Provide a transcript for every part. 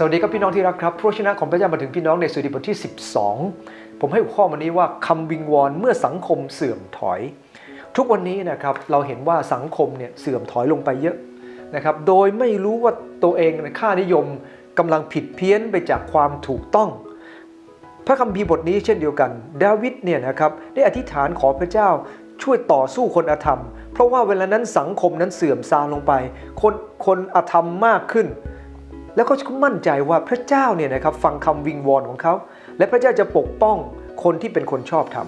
สวัสดีครับพี่น้องที่รักครับพระวจนะของพระเจ้ามาถึงพี่น้องในสุดีบทที่ 12 ผมให้หัวข้อวันนี้ว่าคำวิงวอนเมื่อสังคมเสื่อมถอย ทุกวันนี้นะครับเราเห็นว่าสังคมเนี่ยเสื่อมถอยลงไปเยอะนะครับโดยไม่รู้ว่าตัวเองในค่านิยมกำลังผิดเพี้ยนไปจากความถูกต้อง พระคัมภีร์บทนี้เช่นเดียวกัน ดาวิดเนี่ยนะครับได้อธิษฐานขอพระเจ้าช่วยต่อสู้คนอธรรม เพราะว่าเวลานั้นสังคมนั้นเสื่อมทราลงไป คนคนอธรรมมากขึ้น แล้วเขาก็มั่นใจว่าพระเจ้าเนี่ยนะครับฟังคำวิงวอนของเขา และพระเจ้าจะปกป้องคนที่เป็นคนชอบธรรม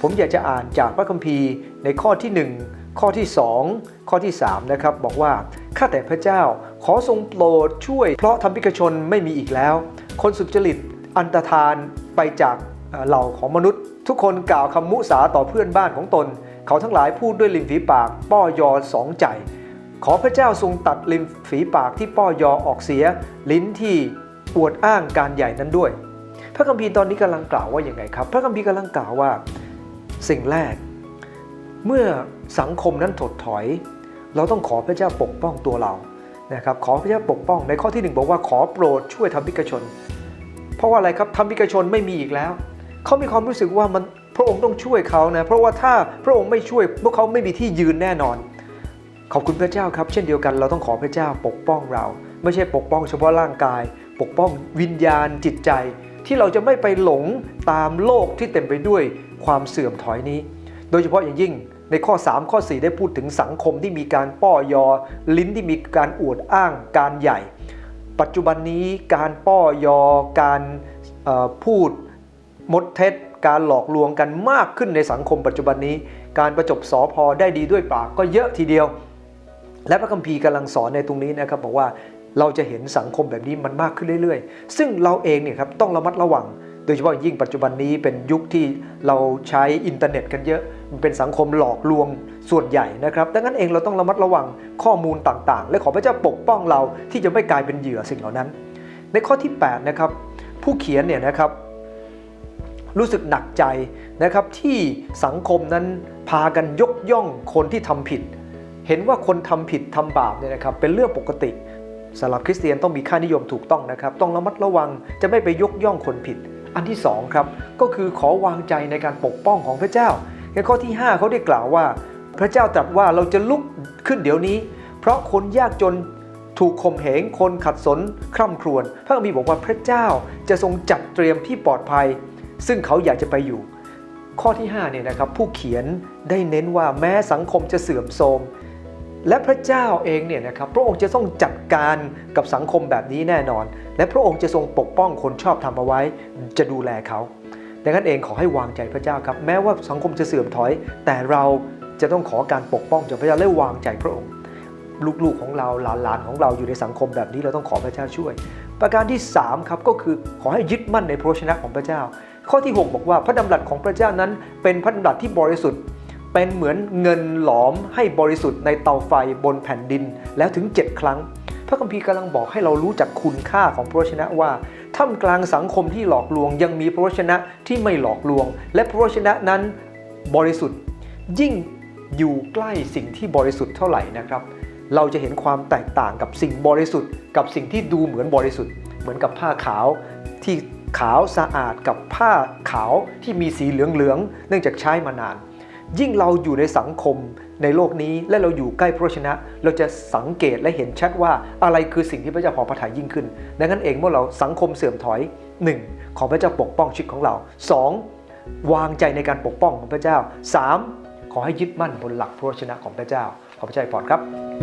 ผมอยากจะอ่านจากพระคัมภีร์ในข้อที่ 1 ข้อที่ 2 ข้อที่ 3 นะครับ บอกว่า ข้าแต่พระเจ้าขอทรงโปรดช่วย เพราะธรรมิกชนไม่มีอีกแล้ว คนสุจริตอันตรธานไปจากเหล่าของมนุษย์ ทุกคนกล่าวคำมุสาต่อเพื่อนบ้านของตน เขาทั้งหลายพูดด้วยริมฝีปาก ป้อยอสองใจ ขอพระเจ้าทรงตัดริมฝีปากที่ป้อยอออกเสีย ลิ้นที่อวดอ้างการใหญ่นั้นด้วย พระคัมภีร์ตอนนี้กำลังกล่าวว่าอย่างไงครับ พระคัมภีร์กำลังกล่าวว่า สิ่งแรก เมื่อสังคมนั้นถดถอย เราต้องขอพระเจ้าปกป้องตัวเรานะครับขอพระเจ้าปกป้องในข้อที่หนึ่งบอกว่าขอโปรดช่วยธรรมิกชน เพราะว่าอะไรครับธรรมิกชนไม่มีอีกแล้ว เขามีความรู้สึกว่ามันพระองค์ต้องช่วยเขานะเพราะว่าถ้าพระองค์ไม่ช่วยพวกเขาไม่มีที่ยืนแน่นอน ขอบคุณพระเจ้าครับ เช่นเดียวกันเราต้องขอพระเจ้าปกป้องเรา ไม่ใช่ปกป้องเฉพาะร่างกาย ปกป้องวิญญาณจิตใจ ที่เราจะไม่ไปหลงตามโลกที่เต็มไปด้วยความเสื่อมถอยนี้ โดยเฉพาะอย่างยิ่งในข้อ 3 ข้อ 4 ได้พูดถึงสังคมที่มีการป้อยอ ลิ้นที่มีการอวดอ้างการใหญ่ ปัจจุบันนี้การป้อยอ การพูดมดเท็จ การหลอกลวงกันมากขึ้นในสังคมปัจจุบันนี้ การประจบสอพอได้ดีด้วยปากก็เยอะทีเดียว และพระคัมภีร์กำลังสอนในตรงนี้นะครับบอกว่าเราจะเห็นสังคมแบบนี้มันมากขึ้นเรื่อยๆ ซึ่งเราเองเนี่ยครับต้องระมัดระวัง โดยเฉพาะยิ่งปัจจุบันนี้เป็นยุคที่เราใช้อินเทอร์เน็ตกันเยอะ มันเป็นสังคมหลอกลวงส่วนใหญ่นะครับ ดังนั้นเองเราต้องระมัดระวังข้อมูลต่างๆ และขอพระเจ้าปกป้องเราที่จะไม่กลายเป็นเหยื่อสิ่งเหล่านั้น ในข้อที่8นะครับผู้เขียนเนี่ยนะครับรู้สึกหนักใจนะครับที่สังคมนั้นพากันยกย่องคนที่ทำผิด เห็นว่าคนทำผิดทำบาปเนี่ยนะครับเป็นเรื่องปกติสำหรับคริสเตียนต้องมีค่านิยมถูกต้องนะครับ ต้องระมัดระวังจะไม่ไปยกย่องคนผิด อันที่สองครับก็คือขอวางใจในการปกป้องของพระเจ้าในข้อที่ 5 เขาได้กล่าวว่า พระเจ้าตรัสว่าเราจะลุกขึ้นเดี๋ยวนี้ เพราะคนยากจนถูกข่มเหงคนขัดสนคร่ำครวญพระมีบอกว่าพระเจ้าจะทรงจัดเตรียมที่ปลอดภัย ซึ่งเขาอยากจะไปอยู่ ข้อที่5เนี่ยนะครับผู้เขียนได้เน้นว่าแม้สังคมจะเสื่อมโทรม และพระเจ้าเองเนี่ยนะครับพระองค์จะต้องจัดการกับสังคมแบบนี้แน่นอน และพระองค์จะทรงปกป้องคนชอบทำเอาไว้ จะดูแลเขาดังนั้นเองขอให้วางใจพระเจ้าครับ แม้ว่าสังคมจะเสื่อมถอย แต่เราจะต้องขอการปกป้องจากพระเจ้าและวางใจพระองค์ ลูกๆของเราหลานๆของเราอยู่ในสังคมแบบนี้เราต้องขอพระเจ้าช่วย ประการที่3ครับก็คือขอให้ยึดมั่นในพระวจนะของพระเจ้า ข้อที่ 6 บอกว่าพระดำรัสของพระเจ้านั้นเป็นพระดำรัสที่บริสุทธิ์ เป็นเหมือนเงินหลอมให้บริสุทธิ์ในเตาไฟบนแผ่นดินแล้วถึง 7 ครั้ง พระคัมภีร์กำลังบอกให้เรารู้จักคุณค่าของพระวจนะว่าท่ามกลางสังคมที่หลอกลวง ยังมีพระวจนะที่ไม่หลอกลวง และพระวจนะนั้นบริสุทธิ์ ยิ่งอยู่ใกล้สิ่งที่บริสุทธิ์เท่าไหร่นะครับ เราจะเห็นความแตกต่างกับสิ่งบริสุทธิ์ กับสิ่งที่ดูเหมือนบริสุทธิ์ เหมือนกับผ้าขาวที่ขาวสะอาดกับผ้าขาวที่มีสีเหลืองๆเนื่องจากใช้มานาน ยิ่งเราอยู่ในสังคมในโลกนี้และเราอยู่ใกล้พระชนะ เราจะสังเกตและเห็นชัดว่าอะไรคือสิ่งที่พระเจ้าพอพระทัยยิ่งขึ้น ดังนั้นเองเมื่อเราสังคมเสื่อมถอย 1. ขอพระเจ้าปกป้องชีวิตของเรา 2. วางใจในการปกป้องของพระเจ้า 3. ขอให้ยึดมั่นบนหลักพระชนะของพระเจ้า ขอพระเจ้าอวยพรครับ